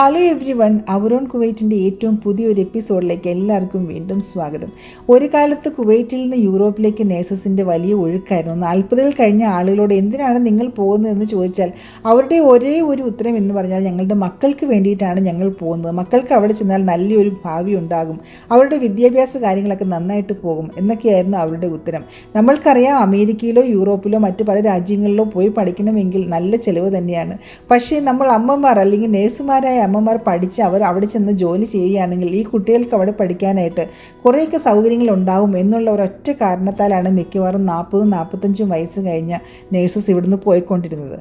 Hello everyone our own കുവൈറ്റിന്റെ ഏറ്റവും പുതിയൊരു എപ്പിസോഡിലേക്ക് എല്ലാവർക്കും വീണ്ടും സ്വാഗതം. ഒരു കാലത്ത് കുവൈറ്റിൽ നിന്ന് യൂറോപ്പിലേക്ക് നേഴ്സസിന്റെ വലിയ ഒഴുക്കായിരുന്നു. നാൽപ്പതുകൾ കഴിഞ്ഞ ആളുകളോട് എന്തിനാണ് നിങ്ങൾ പോകുന്നതെന്ന് ചോദിച്ചാൽ അവരുടെ ഒരേ ഒരു ഉത്തരം എന്ന് പറഞ്ഞാൽ ഞങ്ങളുടെ മക്കൾക്ക് വേണ്ടിയിട്ടാണ് ഞങ്ങൾ പോകുന്നത്. മക്കൾക്ക് അവിടെ ചെന്നാൽ നല്ലൊരു ഭാവി ഉണ്ടാകും. അവരുടെ വിദ്യാഭ്യാസ കാര്യങ്ങളൊക്കെ നന്നായിട്ട് പോകും എന്നൊക്കെയായിരുന്നു അവരുടെ ഉത്തരം. നമ്മൾക്കറിയാം അമേരിക്കയിലോ യൂറോപ്പിലോ മറ്റു പല രാജ്യങ്ങളിലോ പോയി പഠിക്കണമെങ്കിൽ നല്ല ചിലവ് തന്നെയാണ്. പക്ഷേ നമ്മൾ അമ്മമാർ അല്ലെങ്കിൽ നേഴ്സുമാരായ അമ്മമാർ പഠിച്ച് അവർ അവിടെ ചെന്ന് ജോലി ചെയ്യുകയാണെങ്കിൽ ഈ കുട്ടികൾക്ക് അവിടെ പഠിക്കാനായിട്ട് കുറേയൊക്കെ സൗകര്യങ്ങൾ ഉണ്ടാവും എന്നുള്ള ഒരൊറ്റ കാരണത്താലാണ് മിക്കവാറും നാൽപ്പതും നാൽപ്പത്തഞ്ചും വയസ്സ് കഴിഞ്ഞ നേഴ്സസ് ഇവിടുന്ന് പോയിക്കൊണ്ടിരുന്നത്.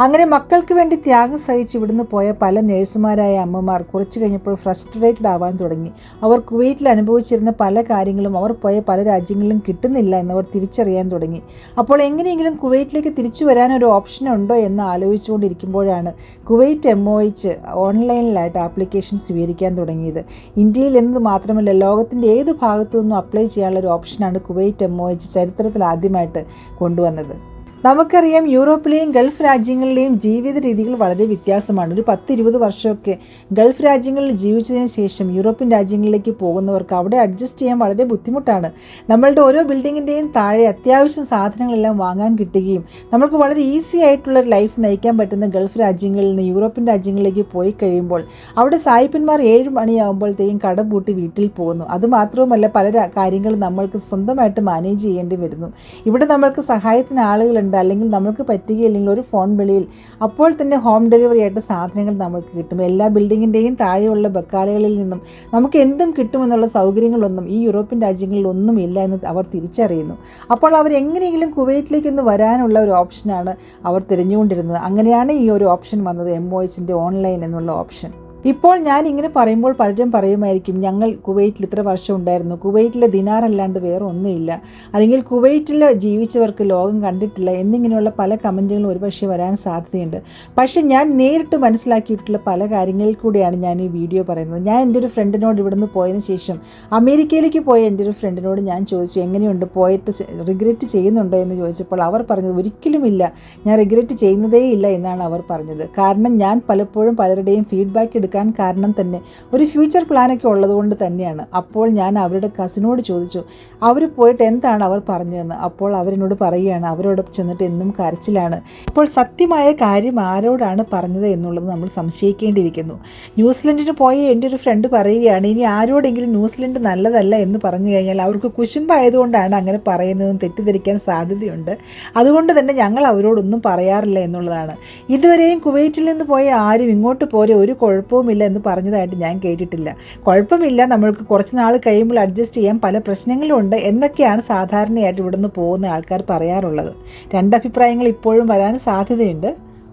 അങ്ങനെ മക്കൾക്ക് വേണ്ടി ത്യാഗം സഹിച്ച് ഇവിടുന്ന് പോയ പല നഴ്സുമാരായ അമ്മമാർ കുറച്ച് കഴിഞ്ഞപ്പോൾ ഫ്രസ്ട്രേറ്റഡ് ആവാൻ തുടങ്ങി. അവർ കുവൈറ്റിൽ അനുഭവിച്ചിരുന്ന പല കാര്യങ്ങളും അവർ പോയ പല രാജ്യങ്ങളിലും കിട്ടുന്നില്ല എന്നവർ തിരിച്ചറിയാൻ തുടങ്ങി. അപ്പോൾ എങ്ങനെയെങ്കിലും കുവൈറ്റിലേക്ക് തിരിച്ചു വരാൻ ഒരു ഓപ്ഷൻ ഉണ്ടോ എന്ന് ആലോചിച്ചുകൊണ്ടിരിക്കുമ്പോഴാണ് കുവൈറ്റ് എം ഒ എച്ച് ഓൺലൈനിലായിട്ട് ആപ്ലിക്കേഷൻ സ്വീകരിക്കാൻ തുടങ്ങിയത്. ഇന്ത്യയിൽ എന്നത് മാത്രമല്ല ലോകത്തിന്റെ ഏത് ഭാഗത്തു നിന്നും അപ്ലൈ ചെയ്യാനുള്ള ഒരു ഓപ്ഷനാണ് കുവൈറ്റ് എം ഒ എച്ച് ചരിത്രത്തിൽ ആദ്യമായിട്ട് കൊണ്ടുവന്നത്. നമുക്കറിയാം യൂറോപ്പിലെയും ഗൾഫ് രാജ്യങ്ങളിലെയും ജീവിത രീതികൾ വളരെ വ്യത്യാസമാണ്. ഒരു പത്ത് ഇരുപത് വർഷമൊക്കെ ഗൾഫ് രാജ്യങ്ങളിൽ ജീവിച്ചതിന് ശേഷം യൂറോപ്യൻ രാജ്യങ്ങളിലേക്ക് പോകുന്നവർക്ക് അവിടെ അഡ്ജസ്റ്റ് ചെയ്യാൻ വളരെ ബുദ്ധിമുട്ടാണ്. നമ്മളുടെ ഓരോ ബിൽഡിങ്ങിന്റെയും താഴെ അത്യാവശ്യം സാധനങ്ങളെല്ലാം വാങ്ങാൻ കിട്ടുകയും നമുക്ക് വളരെ ഈസി ആയിട്ടുള്ള ലൈഫ് നയിക്കാൻ പറ്റുന്ന ഗൾഫ് രാജ്യങ്ങളിൽ നിന്ന് യൂറോപ്യൻ രാജ്യങ്ങളിലേക്ക് പോയി കഴിയുമ്പോൾ അവിടെ സായിപ്പന്മാർ ഏഴ് മണിയാകുമ്പോഴത്തേക്കും കട പൂട്ടി വീട്ടിൽ പോകുന്നു. അതുമാത്രവുമല്ല പല കാര്യങ്ങളും നമ്മൾക്ക് സ്വന്തമായിട്ട് മാനേജ് ചെയ്യേണ്ടി വരുന്നു. ഇവിടെ നമ്മൾക്ക് സഹായത്തിന് ആളുകളുണ്ട്. അല്ലെങ്കിൽ നമുക്ക് പറ്റുകയില്ലെങ്കിൽ ഒരു ഫോൺ വിളിയിൽ അപ്പോൾ തന്നെ ഹോം ഡെലിവറി ആയിട്ട് സാധനങ്ങൾ നമുക്ക് കിട്ടും. എല്ലാ ബിൽഡിങ്ങിന്റെയും താഴെയുള്ള ബക്കാലകളിൽ നിന്നും നമുക്ക് എന്തും കിട്ടുമെന്നുള്ള സൗകര്യങ്ങളൊന്നും ഈ യൂറോപ്യൻ രാജ്യങ്ങളിൽ ഒന്നും ഇല്ല എന്ന് അവർ തിരിച്ചറിയുന്നു. അപ്പോൾ അവർ എങ്ങനെയെങ്കിലും കുവൈറ്റിലേക്കൊന്ന് വരാനുള്ള ഒരു ഓപ്ഷനാണ് അവർ തിരഞ്ഞുകൊണ്ടിരുന്നത്. അങ്ങനെയാണ് ഈ ഒരു ഓപ്ഷൻ വന്നത് എം ഒ എച്ചിന്റെ ഓൺലൈൻ എന്നുള്ള ഓപ്ഷൻ ഇപ്പോൾ ഞാൻ ഇങ്ങനെ പറയുമ്പോൾ പലരും പറയുമായിരിക്കും ഞങ്ങൾ കുവൈറ്റിൽ ഇത്ര വർഷം ഉണ്ടായിരുന്നു. കുവൈറ്റിലെ ദിനാർ അല്ലാണ്ട് വേറെ ഒന്നുമില്ല. അല്ലെങ്കിൽ കുവൈറ്റിൽ ജീവിച്ചവർക്ക് ലോകം കണ്ടിട്ടില്ല എന്നിങ്ങനെയുള്ള പല കമന്റുകളും ഒരുപക്ഷെ വരാൻ സാധ്യതയുണ്ട്. പക്ഷെ ഞാൻ നേരിട്ട് മനസ്സിലാക്കിയിട്ടുള്ള പല കാര്യങ്ങളിൽ കൂടിയാണ് ഞാൻ ഈ വീഡിയോ പറയുന്നത്. ഞാൻ എന്റെ ഒരു ഫ്രണ്ടിനോട് ഇവിടുന്ന് പോയതിന് ശേഷം അമേരിക്കയിലേക്ക് പോയ എന്റെ ഒരു ഫ്രണ്ടിനോട് ഞാൻ ചോദിച്ചു എങ്ങനെയുണ്ട്? പോയിട്ട് റിഗ്രറ്റ് ചെയ്യുന്നുണ്ടോ? എന്ന് ചോദിച്ചപ്പോൾ അവർ പറഞ്ഞത് ഒരിക്കലുമില്ല ഞാൻ റിഗ്രറ്റ് ചെയ്യുന്നതേ ഇല്ല എന്നാണ് അവർ പറഞ്ഞത്. കാരണം ഞാൻ പലപ്പോഴും പലരുടെയും ഫീഡ്ബാക്ക് എടുക്കാൻ കാരണം തന്നെ ഒരു ഫ്യൂച്ചർ പ്ലാനൊക്കെ ഉള്ളതുകൊണ്ട് തന്നെയാണ്. അപ്പോൾ ഞാൻ അവരുടെ കസിനോട് ചോദിച്ചു അവർ പോയിട്ട് എന്താണ് അവർ പറഞ്ഞതെന്ന്? അപ്പോൾ അവരെന്നോട് പറയുകയാണ് അവരോട് ചെന്നിട്ട് എന്നും കരച്ചിലാണ്. ഇപ്പോൾ സത്യമായ കാര്യം ആരോടാണ് പറഞ്ഞത് എന്നുള്ളത് നമ്മൾ സംശയിക്കേണ്ടിയിരിക്കുന്നു. ന്യൂസിലൻഡിന് പോയ എന്റെ ഒരു ഫ്രണ്ട് പറയുകയാണ് ഇനി ആരോടെങ്കിലും ന്യൂസിലൻഡ് നല്ലതല്ല എന്ന് പറഞ്ഞു കഴിഞ്ഞാൽ അവർക്ക് കുശുമ്പായതുകൊണ്ടാണ് അങ്ങനെ പറയുന്നതെന്ന് തെറ്റിദ്ധരിക്കാൻ സാധ്യതയുണ്ട്. അതുകൊണ്ട് തന്നെ ഞങ്ങൾ അവരോടൊന്നും പറയാറില്ല എന്നുള്ളതാണ്. ഇതുവരെയും കുവൈറ്റിൽ നിന്ന് പോയ ആരും ഇങ്ങോട്ട് പോരെ ഒരു കുഴപ്പവുമില്ല എന്ന് പറഞ്ഞതായിട്ട് ഞാൻ കേട്ടിട്ടില്ല. കുഴപ്പമില്ല നമ്മൾക്ക് കുറച്ച് നാൾ കഴിയുമ്പോൾ അഡ്ജസ്റ്റ് ചെയ്യാൻ പല പ്രശ്നങ്ങളും ഉണ്ട് എന്നൊക്കെയാണ് സാധാരണയായിട്ട് ഇവിടുന്ന് പോകുന്ന ആൾക്കാർ പറയാറുള്ളത്. രണ്ടഭിപ്രായങ്ങൾ ഇപ്പോഴും വരാൻ സാധ്യതയുണ്ട്.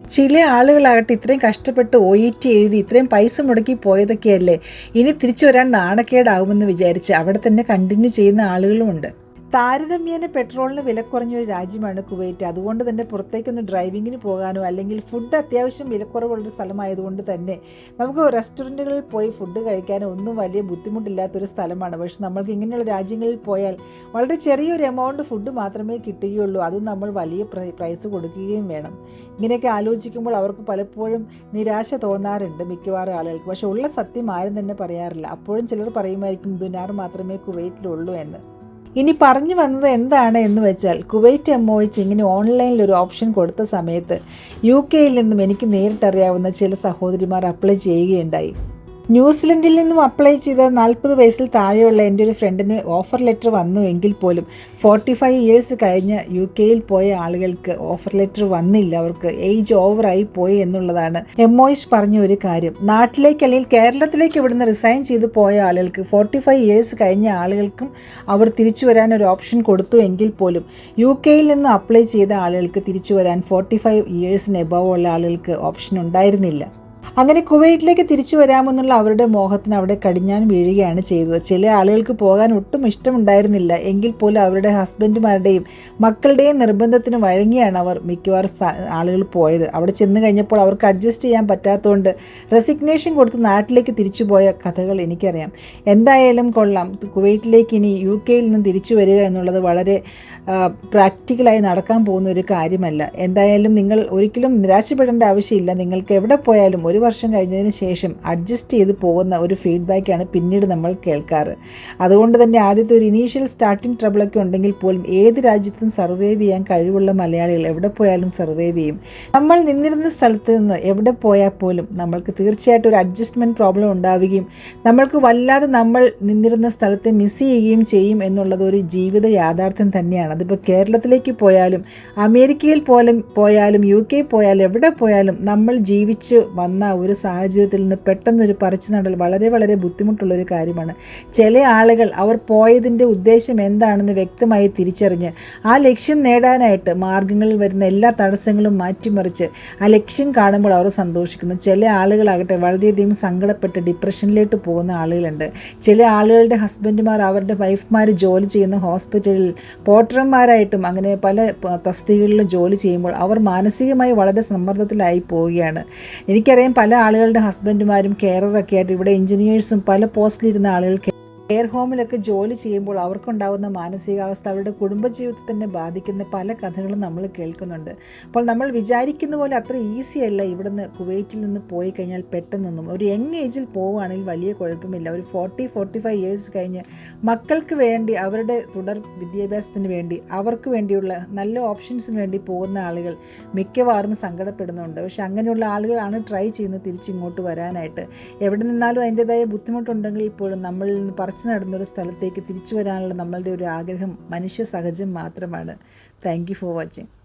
ചില ആളുകളാകട്ടെ ഇത്രയും കഷ്ടപ്പെട്ട് ഒ ഇ ടി എഴുതി ഇത്രയും പൈസ മുടക്കി പോയതൊക്കെയല്ലേ? ഇനി തിരിച്ചു വരാൻ നാണക്കേടാവുമെന്ന് വിചാരിച്ച് അവിടെ തന്നെ കണ്ടിന്യൂ ചെയ്യുന്ന ആളുകളുമുണ്ട് താരതമ്യേന പെട്രോളിന് വില കുറഞ്ഞ ഒരു രാജ്യമാണ് കുവൈറ്റ്. അതുകൊണ്ട് തന്നെ പുറത്തേക്കൊന്ന് ഡ്രൈവിങ്ങിന് പോകാനോ അല്ലെങ്കിൽ ഫുഡ് അത്യാവശ്യം വിലക്കുറവുള്ളൊരു സ്ഥലമായതുകൊണ്ട് തന്നെ നമുക്ക് റെസ്റ്റോറന്റുകളിൽ പോയി ഫുഡ് കഴിക്കാനോ ഒന്നും വലിയ ബുദ്ധിമുട്ടില്ലാത്തൊരു സ്ഥലമാണ്. പക്ഷെ നമ്മൾക്ക് ഇങ്ങനെയുള്ള രാജ്യങ്ങളിൽ പോയാൽ വളരെ ചെറിയൊരു എമൗണ്ട് ഫുഡ് മാത്രമേ കിട്ടുകയുള്ളൂ. അതും നമ്മൾ വലിയ പ്രൈസ് കൊടുക്കുകയും വേണം. ഇങ്ങനെയൊക്കെ ആലോചിക്കുമ്പോൾ അവർക്ക് പലപ്പോഴും നിരാശ തോന്നാറുണ്ട് മിക്കവാറും ആളുകൾക്ക്. പക്ഷേ ഉള്ള സത്യം ആരും തന്നെ പറയാറില്ല. അപ്പോഴും ചിലർ പറയുമായിരിക്കും ദുനാർ മാത്രമേ കുവൈറ്റിലുള്ളൂ എന്ന്. ഇനി പറഞ്ഞു വന്നത് എന്താണ് എന്ന് വെച്ചാൽ കുവൈറ്റ് എം ഒ എച്ച് ഇങ്ങനെ ഓൺലൈനിൽ ഒരു ഓപ്ഷൻ കൊടുത്ത സമയത്ത് യു കെയിൽ നിന്നും എനിക്ക് നേരിട്ടറിയാവുന്ന ചില സഹോദരിമാർ അപ്ലൈ ചെയ്യുകയുണ്ടായി. ന്യൂസിലൻഡിൽ നിന്നും അപ്ലൈ ചെയ്ത നാൽപ്പത് വയസ്സിൽ താഴെയുള്ള എന്റെ ഒരു ഫ്രണ്ടിന് ഓഫർ ലെറ്റർ വന്നു എങ്കിൽ പോലും ഫോർട്ടി ഫൈവ് ഇയേഴ്സ് കഴിഞ്ഞ് യു കെയിൽ പോയ ആളുകൾക്ക് ഓഫർ ലെറ്റർ വന്നില്ല. അവർക്ക് ഏജ് ഓവറായി പോയി എന്നുള്ളതാണ് എം ഒ പറഞ്ഞ ഒരു കാര്യം. നാട്ടിലേക്ക് അല്ലെങ്കിൽ കേരളത്തിലേക്ക് ഇവിടുന്ന് റിസൈൻ ചെയ്ത് പോയ ആളുകൾക്ക് ഫോർട്ടി ഫൈവ് ഇയേഴ്സ് കഴിഞ്ഞ ആളുകൾക്കും അവർ തിരിച്ചു വരാൻ ഒരു ഓപ്ഷൻ കൊടുത്തു എങ്കിൽ പോലും യു കെയിൽ നിന്ന് അപ്ലൈ ചെയ്ത ആളുകൾക്ക് തിരിച്ചു വരാൻ ഫോർട്ടി ഫൈവ് ഇയേഴ്സിന് എബവ് ഉള്ള ആളുകൾക്ക് ഓപ്ഷൻ ഉണ്ടായിരുന്നില്ല. അങ്ങനെ കുവൈറ്റിലേക്ക് തിരിച്ചു വരാമെന്നുള്ള അവരുടെ മോഹത്തിന് അവിടെ കടിഞ്ഞാൻ വീഴുകയാണ് ചെയ്തത്. ചില ആളുകൾക്ക് പോകാൻ ഒട്ടും ഇഷ്ടമുണ്ടായിരുന്നില്ല. എങ്കിൽ പോലും അവരുടെ ഹസ്ബൻഡുമാരുടെയും മക്കളുടെയും നിർബന്ധത്തിന് വഴങ്ങിയാണ് അവർ മിക്കവാറും ആളുകൾ പോയത്. അവിടെ ചെന്ന് കഴിഞ്ഞപ്പോൾ അവർക്ക് അഡ്ജസ്റ്റ് ചെയ്യാൻ പറ്റാത്തതുകൊണ്ട് റെസിഗ്നേഷൻ കൊടുത്ത് നാട്ടിലേക്ക് തിരിച്ചു പോയ കഥകൾ എനിക്കറിയാം. എന്തായാലും കൊള്ളാം. കുവൈറ്റിലേക്ക് ഇനി യു കെയിൽ നിന്ന് തിരിച്ചു വരിക എന്നുള്ളത് വളരെ പ്രാക്ടിക്കലായി നടക്കാൻ പോകുന്ന ഒരു കാര്യമല്ല. എന്തായാലും നിങ്ങൾ ഒരിക്കലും നിരാശപ്പെടേണ്ട ആവശ്യമില്ല. നിങ്ങൾക്ക് എവിടെ പോയാലും ഒരു വർഷം കഴിഞ്ഞതിന് ശേഷം അഡ്ജസ്റ്റ് ചെയ്ത് പോകുന്ന ഒരു ഫീഡ്ബാക്കാണ് പിന്നീട് നമ്മൾ കേൾക്കാറ്. അതുകൊണ്ട് തന്നെ ആദ്യത്തെ ഒരു ഇനീഷ്യൽ സ്റ്റാർട്ടിംഗ് ട്രബിളൊക്കെ ഉണ്ടെങ്കിൽ പോലും ഏത് രാജ്യത്തും സർവൈവ് ചെയ്യാൻ കഴിവുള്ള മലയാളികൾ എവിടെ പോയാലും സർവൈവ് ചെയ്യും. നമ്മൾ നിന്നിരുന്ന സ്ഥലത്ത് നിന്ന് എവിടെ പോയാൽ പോലും നമ്മൾക്ക് തീർച്ചയായിട്ടും ഒരു അഡ്ജസ്റ്റ്മെന്റ് പ്രോബ്ലം ഉണ്ടാവുകയും നമ്മൾക്ക് വല്ലാതെ നമ്മൾ നിന്നിരുന്ന സ്ഥലത്തെ മിസ് ചെയ്യുകയും ചെയ്യും എന്നുള്ളത് ഒരു ജീവിത യാഥാർത്ഥ്യം തന്നെയാണ്. അതിപ്പോൾ കേരളത്തിലേക്ക് പോയാലും അമേരിക്കയിൽ പോലും പോയാലും യു കെ പോയാലും എവിടെ പോയാലും നമ്മൾ ജീവിച്ച് വന്ന ഒരു സാഹചര്യത്തിൽ നിന്ന് പെട്ടെന്നൊരു പറിച്ചു നടൽ വളരെ വളരെ ബുദ്ധിമുട്ടുള്ളൊരു കാര്യമാണ്. ചില ആളുകൾ അവർ പോയതിന്റെ ഉദ്ദേശം എന്താണെന്ന് വ്യക്തമായി തിരിച്ചറിഞ്ഞ് ആ ലക്ഷ്യം നേടാനായിട്ട് മാർഗങ്ങളിൽ വരുന്ന എല്ലാ തടസ്സങ്ങളും മാറ്റിമറിച്ച് ആ ലക്ഷ്യം കാണുമ്പോൾ അവർ സന്തോഷിക്കുന്നു. ചില ആളുകളാകട്ടെ വളരെയധികം സങ്കടപ്പെട്ട് ഡിപ്രഷനിലേക്ക് പോകുന്ന ആളുകളുണ്ട്. ചില ആളുകളുടെ ഹസ്ബൻഡുമാർ അവരുടെ വൈഫ്മാർ ജോലി ചെയ്യുന്ന ഹോസ്പിറ്റലിൽ പോട്ടർമാരായിട്ടും അങ്ങനെ പല തസ്തികളിലും ജോലി ചെയ്യുമ്പോൾ അവർ മാനസികമായി വളരെ സമ്മർദ്ദത്തിലായി പോവുകയാണ്. എനിക്കറിയാം പല ആളുകളുടെ ഹസ്ബൻഡുമാരും കെയററൊക്കെ ആയിട്ട് ഇവിടെ എഞ്ചിനീയേഴ്സും പല പോസ്റ്റിലിരുന്ന ആളുകൾ കെയർ ഹോമിലൊക്കെ ജോലി ചെയ്യുമ്പോൾ അവർക്കുണ്ടാകുന്ന മാനസികാവസ്ഥ അവരുടെ കുടുംബജീവിതത്തെ തന്നെ ബാധിക്കുന്ന പല കഥകളും നമ്മൾ കേൾക്കുന്നുണ്ട്. അപ്പോൾ നമ്മൾ വിചാരിക്കുന്ന പോലെ അത്ര ഈസി അല്ല ഇവിടുന്ന് കുവൈറ്റിൽ നിന്ന് പോയി കഴിഞ്ഞാൽ പെട്ടെന്നൊന്നും. ഒരു യങ് ഏജിൽ പോവുകയാണെങ്കിൽ വലിയ കുഴപ്പമില്ല. ഒരു ഫോർട്ടി ഫോർട്ടി ഫൈവ് ഇയേഴ്സ് കഴിഞ്ഞ് മക്കൾക്ക് വേണ്ടി അവരുടെ തുടർ വിദ്യാഭ്യാസത്തിന് വേണ്ടി അവർക്ക് വേണ്ടിയുള്ള നല്ല ഓപ്ഷൻസിന് വേണ്ടി പോകുന്ന ആളുകൾ മിക്കവാറും സങ്കടപ്പെടുന്നുണ്ട്. പക്ഷെ അങ്ങനെയുള്ള ആളുകളാണ് ട്രൈ ചെയ്യുന്നത് തിരിച്ചിങ്ങോട്ട് വരാനായിട്ട്. എവിടെ നിന്നാലും അതിന്റെതായ ബുദ്ധിമുട്ടുണ്ടെങ്കിൽ ഇപ്പോഴും നമ്മളിൽ നിന്ന് പറിച്ചു നടന്നൊരു സ്ഥലത്തേക്ക് തിരിച്ചു വരാനുള്ള നമ്മളുടെ ഒരു ആഗ്രഹം മനുഷ്യ സഹജം മാത്രമാണ്. Thank you for watching